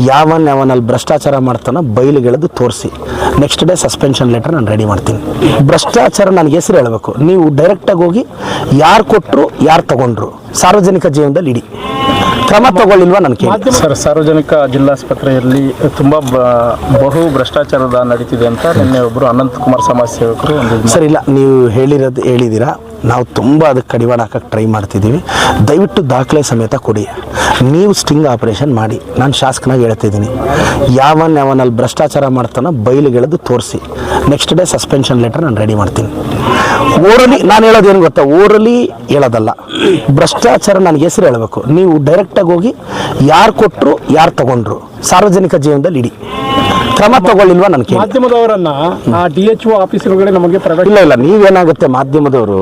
ಯಾವನ್ ಯಾವನಲ್ಲಿ ಭ್ರಷ್ಟಾಚಾರ ಮಾಡ್ತಾನೋ ಬಯಲಿಗೆಳೆದು ತೋರಿಸಿ. ನೆಕ್ಸ್ಟ್ ಡೇ ಸಸ್ಪೆನ್ಷನ್ ಲೆಟರ್ ನಾನು ರೆಡಿ ಮಾಡ್ತೀನಿ. ಭ್ರಷ್ಟಾಚಾರ ನನಗೆ ಹೆಸರು ಹೇಳಬೇಕು. ನೀವು ಡೈರೆಕ್ಟಾಗಿ ಹೋಗಿ ಯಾರು ಕೊಟ್ಟರು ಯಾರು ತಗೊಂಡ್ರು? ಸಾರ್ವಜನಿಕ ಜೀವನದಲ್ಲಿ ಇಡಿ. ಕ್ರಮ ತಗೊಳ್ಳಿಲ್ವಾ ನನಗೆ ಸರ್ ಸಾರ್ವಜನಿಕ ಜಿಲ್ಲಾಸ್ಪತ್ರೆಯಲ್ಲಿ ತುಂಬ ಬ- ಬಹು ಭ್ರಷ್ಟಾಚಾರದ ನಡೀತಿದೆ ಅಂತ ನಿನ್ನೆ ಒಬ್ಬರು ಅನಂತಕುಮಾರ್ ಸಮಾಜ ಸೇವಕರು ಸರ್ ಇಲ್ಲ ನೀವು ಹೇಳಿರೋದು ಹೇಳಿದ್ದೀರಾ ನಾವು ತುಂಬ ಅದಕ್ಕೆ ಕಡಿವಾಣ ಹಾಕಕ್ಕೆ ಟ್ರೈ ಮಾಡ್ತಿದ್ದೀವಿ. ದಯವಿಟ್ಟು ದಾಖಲೆ ಸಮೇತ ಕೊಡಿ. ನೀವು ಸ್ಟಿಂಗ್ ಆಪರೇಷನ್ ಮಾಡಿ. ನಾನು ಶಾಸಕನಾಗಿ ಹೇಳ್ತಿದ್ದೀನಿ. ಯಾವನ್ ಯಾವನಲ್ಲಿ ಭ್ರಷ್ಟಾಚಾರ ಮಾಡ್ತಾನೋ ಬೈಲುಗೆಳೆದು ತೋರಿಸಿ. ನೆಕ್ಸ್ಟ್ ಡೇ ಸಸ್ಪೆನ್ಷನ್ ಲೆಟರ್ ನಾನು ರೆಡಿ ಮಾಡ್ತೀನಿ. ಓರಲಿ ನಾನು ಹೇಳೋದೇನು ಗೊತ್ತಾ? ಓರಲಿ ಹೇಳೋದಲ್ಲ. ಭ್ರಷ್ಟಾಚಾರ ನನಗೆ ಹೆಸರು ಹೇಳಬೇಕು. ನೀವು ಡೈರೆಕ್ಟಾಗಿ ಹೋಗಿ ಯಾರು ಕೊಟ್ಟರು ಯಾರು ತಗೊಂಡ್ರು? ಸಾರ್ವಜನಿಕ ಜೀವನದಲ್ಲಿ ಇಡಿ. ಕ್ರಮ ತಗೊಳ್ಳಿಲ್ವಾ ನನಗೆ ಮಾಧ್ಯಮದವರನ್ನ ಆ ಡಿ ಎಚ್ ಒ ಆಫೀಸ್ ಒಳಗಡೆ ನಮಗೆ ಇಲ್ಲ ಇಲ್ಲ ನೀವೇನಾಗುತ್ತೆ ಮಾಧ್ಯಮದವರು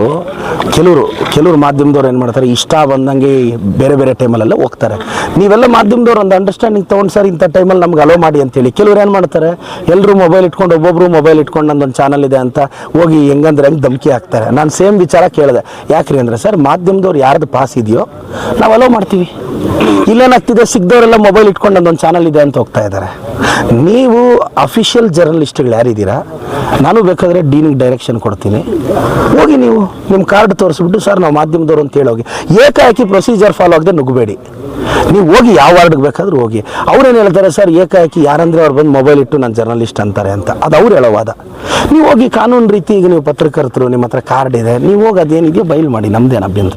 ಕೆಲವರು ಕೆಲವರು ಮಾಧ್ಯಮದವ್ರು ಏನು ಮಾಡ್ತಾರೆ, ಇಷ್ಟ ಬಂದಂಗೆ ಬೇರೆ ಬೇರೆ ಟೈಮಲ್ಲೆಲ್ಲ ಹೋಗ್ತಾರೆ. ನೀವೆಲ್ಲ ಮಾಧ್ಯಮದವ್ರು ಒಂದು ಅಂಡರ್ಸ್ಟ್ಯಾಂಡಿಂಗ್ ತೊಗೊಂಡು ಸರ್, ಇಂಥ ಟೈಮಲ್ಲಿ ನಮ್ಗೆ ಅಲೋ ಮಾಡಿ ಅಂತೇಳಿ ಕೆಲವ್ರು ಏನು ಮಾಡ್ತಾರೆ ಎಲ್ಲರೂ ಮೊಬೈಲ್ ಇಟ್ಕೊಂಡು, ಒಬ್ಬೊಬ್ರು ಮೊಬೈಲ್ ಇಟ್ಕೊಂಡು ನಂದೊಂದು ಚಾನಲ್ ಇದೆ ಅಂತ ಹೋಗಿ ಹೆಂಗಂದ್ರೆ ಹೆಂಗೆ ಧಮಕಿ ಹಾಕ್ತಾರೆ. ನಾನು ಸೇಮ್ ವಿಚಾರ ಕೇಳಿದೆ. ಯಾಕ್ರಿ ಅಂದರೆ ಸರ್, ಮಾಧ್ಯಮದವ್ರು ಯಾರ್ದು ಪಾಸ್ ಇದೆಯೋ, ನಾವು ಅಲೋ ಮಾಡ್ತೀವಿ. ಇಲ್ಲೇನಾಗ್ತಿದೆ ಸಿಗ್ದವರೆಲ್ಲ ಮೊಬೈಲ್ ಇಟ್ಕೊಂಡು ನಂದೊಂದು ಚಾನಲ್ ಇದೆ ಅಂತ ಹೋಗ್ತಾ ಇದ್ದಾರೆ ನೀವು ಅಫಿಷಿಯಲ್ ಜರ್ನಲಿಸ್ಟ್ಗಳು ಯಾರಿದ್ದೀರಾ? ನಾನು ಬೇಕಾದರೆ ಡೀನಿಗೆ ಡೈರೆಕ್ಷನ್ ಕೊಡ್ತೀನಿ. ಹೋಗಿ ನೀವು ನಿಮ್ಮ ಕಾರ್ಡ್ ತೋರಿಸ್ಬಿಟ್ಟು, ಸರ್, ನಾವು ಮಾಧ್ಯಮದವ್ರು ಅಂತ ಹೇಳೋಗಿ. ಏಕಾಏಕಿ ಪ್ರೊಸೀಜರ್ ಫಾಲೋ ಆಗದೆ ನುಗ್ಗಬೇಡಿ ನೀವು ಹೋಗಿ ಯಾವ ವಾರ್ಡ್ಗೆ ಬೇಕಾದ್ರೂ ಹೋಗಿ. ಅವ್ರೇನು ಹೇಳ್ತಾರೆ, ಸರ್, ಏಕಾಏಕಿ ಯಾರಂದ್ರೆ ಅವ್ರು ಬಂದು ಮೊಬೈಲ್ ಇಟ್ಟು ನಾನು ಜರ್ನಲಿಸ್ಟ್ ಅಂತಾರೆ ಅಂತ. ಅದು ಅವ್ರು ಹೇಳೋ ವಾದ. ನೀವು ಹೋಗಿ ಕಾನೂನು ರೀತಿ ಈಗ ನೀವು ಪತ್ರಕರ್ತರು, ನಿಮ್ಮ ಹತ್ರ ಕಾರ್ಡ್ ಇದೆ, ನೀವು ಹೋಗಿ ಅದೇನಿದೆಯೋ ಬೈಲ್ ಮಾಡಿ, ನಮ್ದೇನು ಅಭ್ಯಂತರ.